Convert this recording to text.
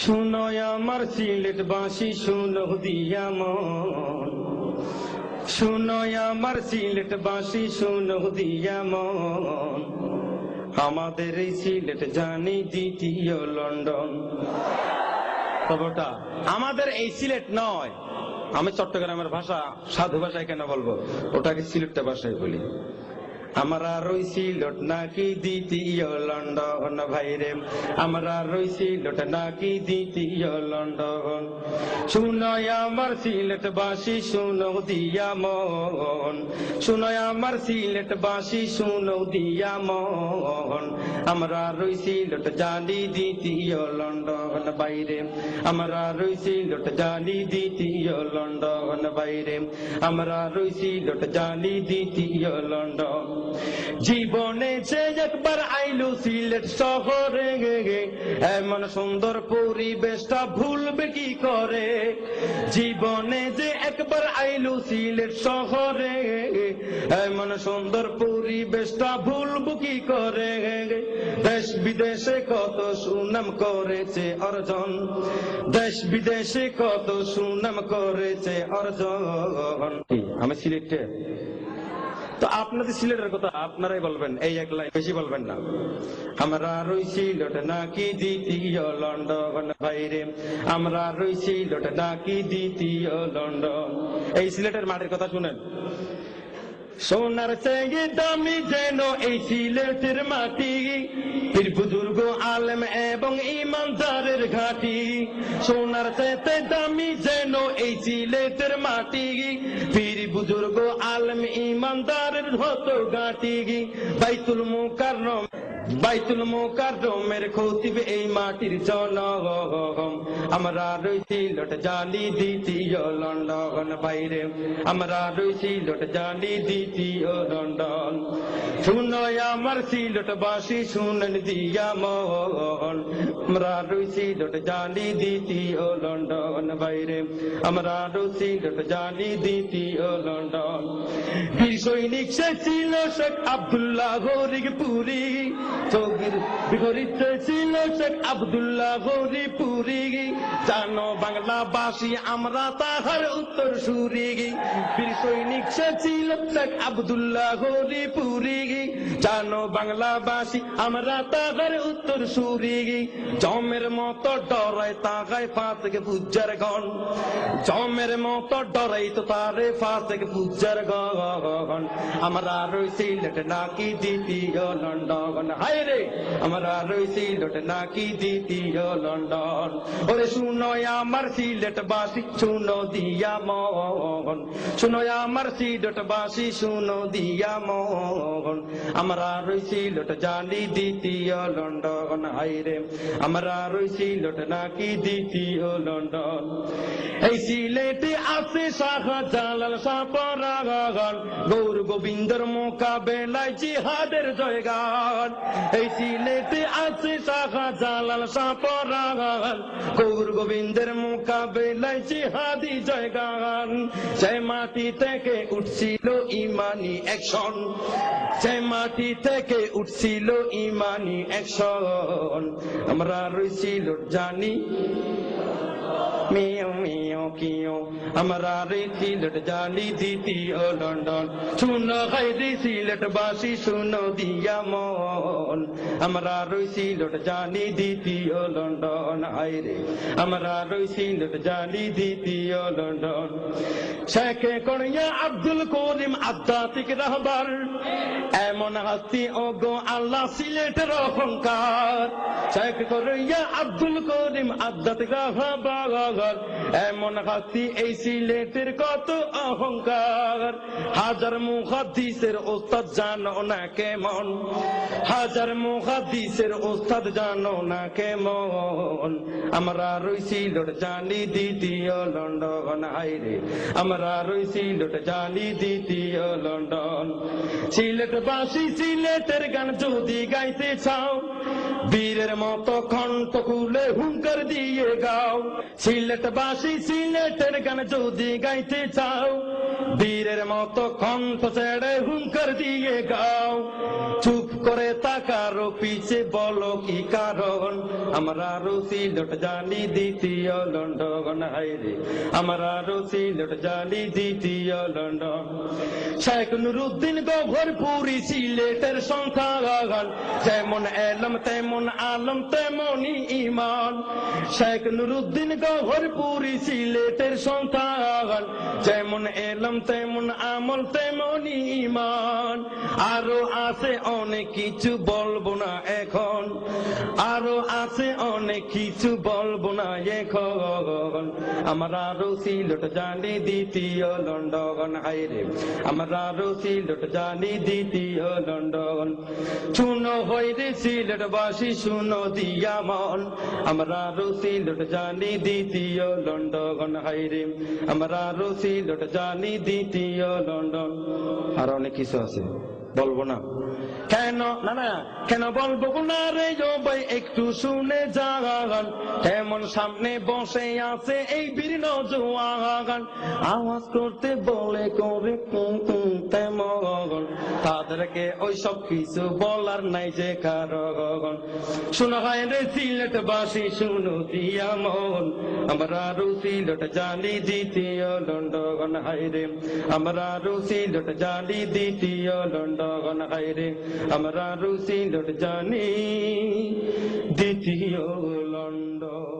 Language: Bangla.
শুনো আমার সিলেট বাসি, শুনো দিয়া মন। শুনো আমার সিলেট বাসি, শুনো দিয়া মন। আমাদের এই সিলেট জানি দ্বিতীয় লন্ডন। তবটা আমাদের এই সিলেট নয়। আমি চট্টগ্রামের ভাষা, সাধু ভাষায় কেন বলব? ওটাকে সিলেটটা ভাষায় বলি। আমরা রইছি লোট নাকি দ্বিতীয় লন্ডন ভাইরে আমরা রইছি লোট নাকি দ্বিতীয় লন্ডন শুনয় আমার সিলেট বাসি শুনো দিয়া মন শুনয় আমার সিলেট বাসি শুনো দিয়া মন আমরা রইছি লোট জানি দ্বিতীয় লন্ডন বাইরে আমরা রইছি লোট জানি দ্বিতীয় লন্ডন বাইরে আমরা রইছি লোট জানি দ্বিতীয় লন্ডন জীবনে যে একবার আইলু সিলেট শহরে, এমন সুন্দর পরিবেশটা ভুলবে কি করে? জীবনে যে একবার আইলু সিলেট শহরে, এমন সুন্দর পরিবেশটা ভুলবো কি করে? দেশ বিদেশে কত সুনাম করেছে অর্জন। দেশ বিদেশে কত সুনাম করেছে অর্জন। আমি সিলেটে। তো আপনাদের সিলেটের কথা আপনারাই বলবেন, এই এক লাইন বেশি বলবেন না। আমরা রইছি লোট নাকি দ্বিতীয় লন্ডন, বাইরে। আমরা রইছি লোট নাকি দ্বিতীয় লন্ডন। এই সিলেটের মাঠের কথা শুনেন। সোনার চেয়ে দামি যেন এই সিলেটের মাটি পীর বুজুর্গ, আলম এবং ইমানদারের ঘাটি। সোনার চেতে দামি যেন এই সিলেটের মাটি পীর বুজুর্গ, আলম, ইমানদারের হতো ঘাটি। বাইতুল মুকাররম বাইতুল মুকাররমের খতিব এই মাটির জনগম আমরা রয়েছি লোট জানি দ্বিতীয় লন্ডন। বাইরে আমরা রয়েছি লোট জানি দ্বিতীয় লন্ডন। শুনো আমার সিলট বাসি শুনেন দিয়া মন। আমরা রইছি লোট জানি দ্বিতীয় লন্ডন বাইরে। আমরা রইছি লোট জানি দ্বিতীয় লন্ডন। বীর ছিল শেখ আব্দুল্লাহ গরিক পুরী চৌকির বিপরীত ছিল শেখ আব্দুল্লাহ গরি পুরী জানো বাংলাবাসী আমরা তাহার উত্তর সুরি বীর সৈনিক ছিল শেখ আব্দুল্লাহ জানো বাংলাবাসী, আমরা তাহার উত্তর সুরি। জমের মতো ডরাই তাগায় ফা থেকে পূজার গণ। জমের মতো ডরাই তো তারে ফা থেকে পূজার গণ। আমরা রইছি লেট নাকি দ্বিতীয় লন্ডন। হায় রে! আমরা রইছি লেট নাকি দ্বিতীয় লন্ডন। ওরে শুনো আমার সিলেট বাসি শুনো দিয়া মন। শুনো আমার সিলেট বাসি শুনো দিয়া মন। আমরা রইছি লোট জানি দ্বিতীয় লন্ডন হায় রে আমরা রইছি লোট নাকি দ্বিতীয় লন্ডন এই সিলেটে আছে জালাল গৌর গোবিন্দর মোকাবেলায় জিহাদের জয়গান এই সিলেটে আছে শাখা জালাল সাপরাগান গৌর গোবিন্দের মোকাবেলায় জিহাদি জয়গান সে মাটি থেকে উঠছিল ইমানি অ্যাকশন মাটি থেকে উঠছিল ইমানি একশন আমরা রইছিল জানি মিও মিও, কিও। আমরা রে সিলেট জানি দ্বিতীয় লন্ডন। শুনো হাইরে সিলেট বাসি, শুনো দিয়া মন। আমরা রই সিলেট জানি দ্বিতীয় লন্ডন হাইরে আমরা রই সিলেট জানি দ্বিতীয় লন্ডন। শেখে করিয়া আব্দুল করিম আধ্যাত্মিক রাহবার। এমন হাস্তি ও গো আল্লাহ সিলেটের অহংকার। আব্দুল কত অহংকার। হাজার হাজার আমরা রইছি লোট জানি দ্বিতীয় লন্ডন হাইরে আমরা রইছি লোট জানি দ্বিতীয় লন্ডন। সিলেট বাসি সিলেটের গান যদি গাইতে চাও, বীরের মতো খন্ড খুলে হুঙ্কার দিয়ে গাও। সিলেট বাসি সিলেটের গান যদি গাইতে চাও বীরের মতো কণ্ঠ ছেড়ে হুঙ্কার দিয়ে গাও। চুপ করে তাকারো, পিছে বলো কি কারণ? আমরা রুসি লোট জানি দ্বিতীয় লন্ডন হাইরে আমরা রুসি লোট জানি দ্বিতীয় লন্ডন। শেখ নুরুদ্দিন গভরপুরি সিলেটের সংখ্যাগান যেমন এলম, তেমন আলম, তেমনই ইমান। শেখ নুরুদ্দিন গভরপুরি সিলেটের সংখ্যাগান যেমন এলম, তেমন আমল তেমনই ইমান আরও আছে অনেক কিছু বলব না এখন। আরও আছে অনেক কিছু বলব না এখন। আমার আরও সিলট জানি দ্বিতীয় লন্ডন হাইরে আমার আরও সিলট জানি দ্বিতীয় লন্ডন শুনো হইরে সিলট বাসি শুনো দিয়া মন। আমরা আরও সিলট জানি দ্বিতীয় লন্ডন হাইরে আমরা আরও সিলট জানি দ্বিতীয় আর অনেক কিছু আছে। বলব না। কেন? না না, কেন বলব না রে ভাই একটু শুনে যাগান কেমন সামনে বসে আছে এই বীর জোয়াগান আওয়াজ করতে বলে তাদেরকে ওই সব কিছু বলার নাই যে কারণ শুনো হয় রে সিলেট বাসি শুনো দিয়া মন। আমরা রু সিলেট জানি দ্বিতীয় লন্ডন হাইরে আমরা রু সিলেট জানি দ্বিতীয় লন্ডন হাইরে আমরা রু সিলেট জানি দ্বিতীয় লন্ডন